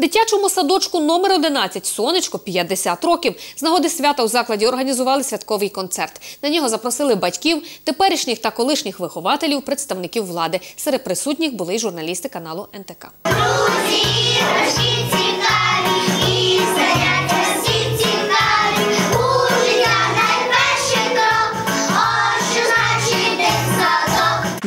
Дитячому садочку номер 11 «Сонечко» 50 років. З нагоди свята у закладі організували святковий концерт. На нього запросили батьків, теперішніх та колишніх вихователів, представників влади. Серед присутніх були й журналісти каналу НТК. Друзі,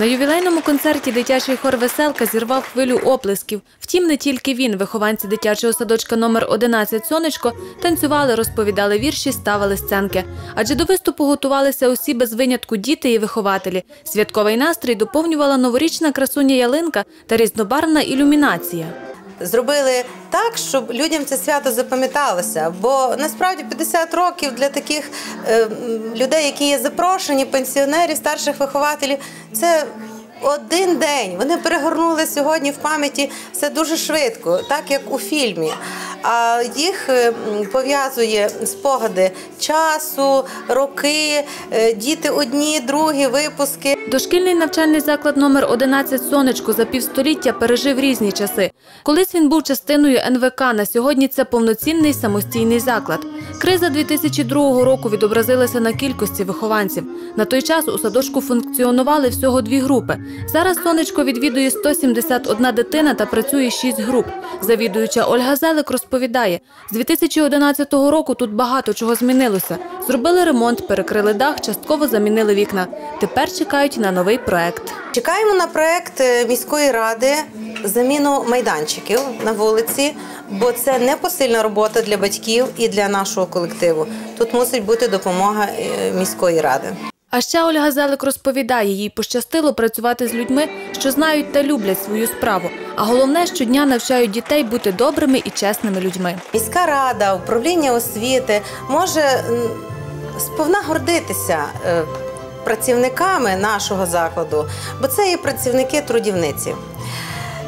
На ювілейному концерті дитячий хор Веселка зірвав хвилю оплесків. Втім, не тільки він, вихованці дитячого садочка номер 11 Сонечко танцювали, розповідали вірші, ставили сценки. Адже до виступу готувалися усі без винятку діти і вихователі. Святковий настрій доповнювала новорічна красуня ялинка та різнобарвна ілюмінація. Зробили так, щоб людям це свято запам'яталося. Бо насправді 50 років для таких е, людей, які є запрошені, пенсіонерів, старших вихователів, це. Один день вони перегорнули сьогодні в пам'яті все дуже швидко, так як у фільмі. А їх е, пов'язує спогади часу, роки, е, діти одні, другі випуски. Дошкільний навчальний заклад номер 11 Сонечко за півстоліття пережив різні часи. Колись він був частиною НВК, на сьогодні це повноцінний самостійний заклад. Криза 2002 року відобразилася на кількості вихованців. На той час у садочку функціонували всього дві групи. Зараз сонечко відвідує 171 дитина та працює 6 груп. Завідуюча Ольга Зелик розповідає, з 2011 року тут багато чого змінилося. Зробили ремонт, перекрили дах, частково замінили вікна. Тепер чекають на новий проект. Чекаємо на проект е, міської ради заміну майданчиків на вулиці, бо це непосильна робота для батьків і для нашого колективу. Тут мусить бути допомога е, міської ради. А ще Ольга Зелик розповідає, їй пощастило працювати з людьми, що знають та люблять свою справу. А головне, щодня навчають дітей бути добрими і чесними людьми. Міська рада, управління освіти може сповна гордитися е, працівниками нашого закладу, бо це є працівники трудівниці.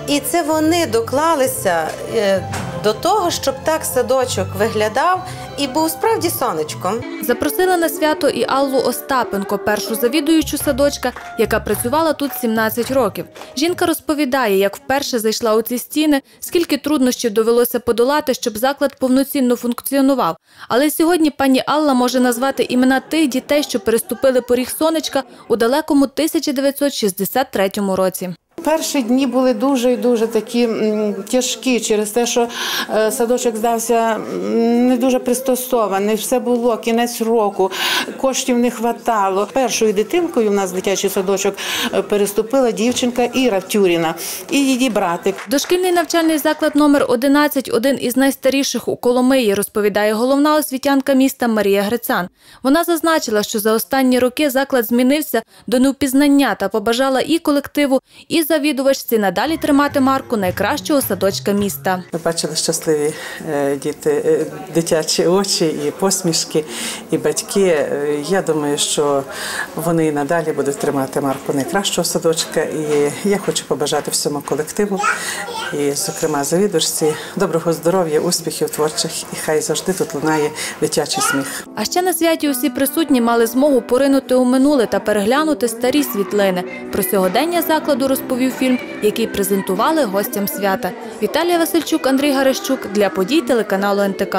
І це вони доклалися е, до того, щоб так садочок виглядав і був справді сонечком. Запросила на свято і Аллу Остапенко, першу завідуючу садочка, яка працювала тут 17 років. Жінка розповідає, як вперше зайшла у ці стіни, скільки труднощів довелося подолати, щоб заклад повноцінно функціонував. Але сьогодні пані Алла може назвати імена тих дітей, що переступили поріг сонечка у далекому 1963 році. Перші дні були дуже і дуже такі тяжкі через те, що е, садочок здався не дуже пристосований. Все було кінець року, коштів не хватало. Першою дитинкою в нас дитячий садочок е, переступила дівчинка Іра Тюріна і її братик. Дошкільний навчальний заклад номер 11 – один із найстаріших у Коломиї, розповідає головна освітянка міста Марія Грицан. Вона зазначила, що за останні роки заклад змінився до невпізнання та побажала і колективу, і завідувачці надалі тримати марку найкращого садочка міста. Ми бачили щасливі е, діти, е, дитячі очі і посмішки, і батьки. Е, Я думаю, що вони і надалі будуть тримати марку найкращого садочка. І я хочу побажати всьому колективу, і, зокрема, завідувачці, доброго здоров'я, успіхів творчих, і хай завжди тут лунає дитячий сміх. А ще на святі усі присутні мали змогу поринути у минуле та переглянути старі світлини. Про сьогодення закладу розповів фільм, який презентували гостям свята. Віталія Васильчук, Андрій Гарищук для подій телеканалу НТК.